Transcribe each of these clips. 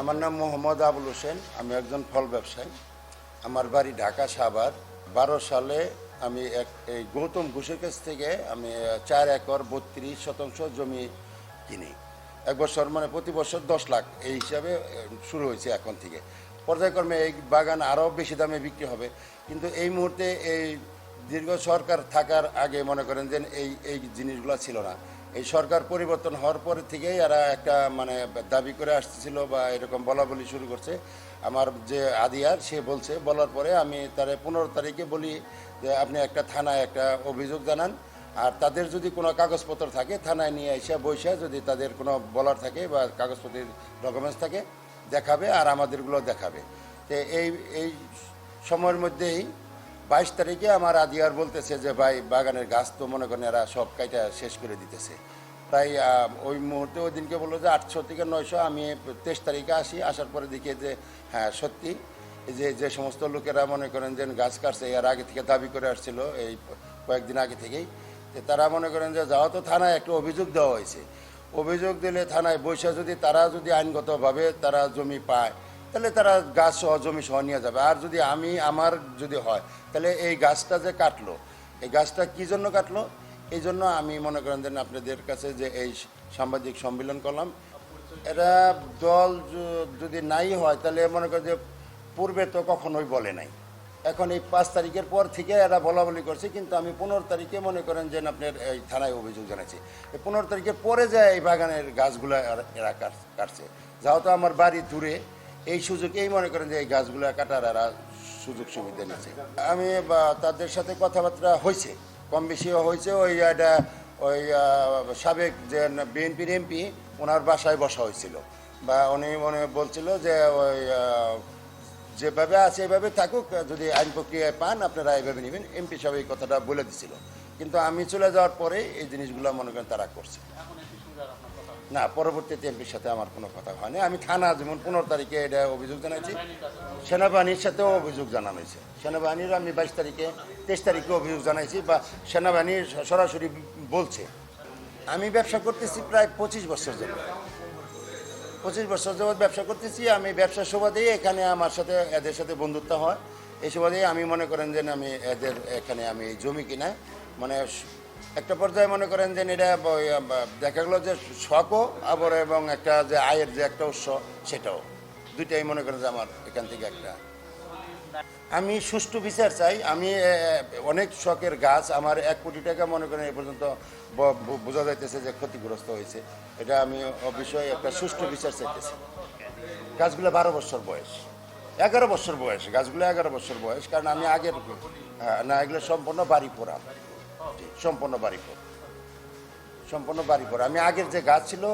আমার নাম মোহাম্মদ আবুল হোসেন, আমি একজন ফল ব্যবসায়ী। আমার বাড়ি ঢাকা সাভার। বারো সালে আমি এক, এই গৌতম ঘোষের কাছ থেকে আমি চার একর বত্রিশ শতাংশ জমি কিনি। এক বছর মানে প্রতি বছর দশ লাখ, এই হিসাবে শুরু হয়েছে এখন থেকে। পর্যায়ক্রমে এই বাগান আরও বেশি দামে বিক্রি হবে। কিন্তু এই মুহূর্তে এই দীর্ঘ সরকার থাকার আগে মনে করেন যে এই এই জিনিসগুলো ছিল না। এই সরকার পরিবর্তন হওয়ার পর থেকেই এরা একটা মানে দাবি করে আসতেছিল বা এরকম বলা বলি শুরু করছে। আমার যে আদিয়ার সে বলছে, বলার পরে আমি তার পনেরো তারিখে বলি যে আপনি একটা থানায় একটা অভিযোগ জানান। আর তাদের যদি কোনো কাগজপত্র থাকে, থানায় নিয়ে এসে বসে যদি তাদের কোনো বলার থাকে বা কাগজপত্রের ডকুমেন্টস থাকে, দেখাবে আর আমাদেরগুলো দেখাবে। তো এই এই সময়ের মধ্যেই বাইশ তারিখে আমার আদিয়ার বলতেছে যে, ভাই, বাগানের গাছ তো মনে করেন এরা সব কাইটা শেষ করে দিতেছে। প্রায় ওই মুহূর্তে ওই দিনকে বলল যে, আটশো থেকে নয়শো, আমি তেইশ তারিখে আসি। আসার পরে দেখি যে হ্যাঁ সত্যি যে যে সমস্ত লোকেরা মনে করেন যে, গাছ কাটছে, এর আগে থেকে দাবি করে আসছিল, এই কয়েকদিন আগে থেকেই। তারা মনে করেন যে যাওয়া তো থানায় একটা অভিযোগ দেওয়া হয়েছে। অভিযোগ দিলে থানায় বৈশা যদি তারা যদি আইনগতভাবে তারা জমি পায় তাহলে তারা গাছ সহ, জমি সহ নিয়ে যাবে। আর যদি আমি, আমার যদি হয়, তাহলে এই গাছটা যে কাটলো, এই গাছটা কি জন্য কাটলো? এই জন্য আমি মনে করেন যে আপনাদের কাছে যে এই সাংবাদিক সম্মেলন করলাম, এরা দল যদি নাই হয়, তাহলে মনে করেন যে পূর্বে তো কখনোই বলে নাই। এখন এই পাঁচ তারিখের পর থেকে এরা বলা বলি করছে, কিন্তু আমি পনেরো তারিখে মনে করেন যে আপনার এই থানায় অভিযোগ জানাচ্ছি। এই পনেরো তারিখের পরে যায় এই বাগানের গাছগুলো এরা- এরা কাট- কাটছে। যেহেতু আমার বাড়ি দূরে এই সুযোগ এই মনে করেন যে এই গাছগুলো কাটার আর সুযোগ সুবিধা নিচ্ছে আমি তাদের সাথে কথাবার্তা হয়েছে কম বেশিও হয়েছে, ওই একটা ওই সাবেক যে বিএনপির এমপি, ওনার বাসায় বসা হয়েছিল। বা উনি মনে বলছিল যে, ওই যেভাবে আছে এভাবে থাকুক, যদি আইন প্রক্রিয়ায় পান, আপনারা এভাবে নেবেন। এমপি সাহেব এই কথাটা বলে দিছিল। কিন্তু আমি চলে যাওয়ার পরে এই জিনিসগুলো মনে করেন তারা করছে। না পরবর্তীতে এমপির সাথে আমার কোনো কথা হয়নি। আমি থানা যেমন পনেরো তারিখে এটা অভিযোগ জানাইছি। সেনাবাহিনীর সাথেও অভিযোগ জানানো হয়েছে সেনাবাহিনীর আমি বাইশ তারিখে, তেইশ তারিখে অভিযোগ জানাইছি বা সেনাবাহিনী সরাসরি বলছে। আমি ব্যবসা করতেছি প্রায় পঁচিশ বছর যাবত পঁচিশ বছর যাবৎ ব্যবসা করতেছি। আমি ব্যবসার সুবাদেই এখানে আমার সাথে, এদের সাথে বন্ধুত্ব হয়। এই সুবাদেই আমি মনে করেন যে আমি এদের এখানে আমি জমি কিনা মানে একটা পর্যায়ে মনে করেন যে এটা দেখা গেলো যে শখও আবার এবং একটা যে আয়ের যে একটা উৎস সেটাও। দুইটাই মনে করেন যে আমার এখান থেকে একটা। আমি সুষ্ঠু বিচার চাই। আমি অনেক শখের গাছ। আমার এক কোটি টাকা মনে করেন এ পর্যন্ত বোঝা যাইতেছে যে ক্ষতিগ্রস্ত হয়েছে। এটা আমি অবশ্যই একটা সুষ্ঠু বিচার চাইতেছি। গাছগুলো বারো বছর বয়স। এগারো বছর বয়স। গাছগুলো এগারো বছর বয়স। কারণ আমি আগের হ্যাঁ, না এগুলো সম্পূর্ণ বাড়ি পোড়া। সম্পূর্ণ বাড়ি পর সম্পূর্ণ বাড়ি পর আমি আগের যে গাছ ছিল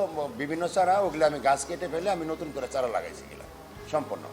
বিভিন্ন চারা, ওগুলো আমি গাছ কেটে ফেলে আমি নতুন করে চারা লাগাইছি এগুলো। সম্পূর্ণ।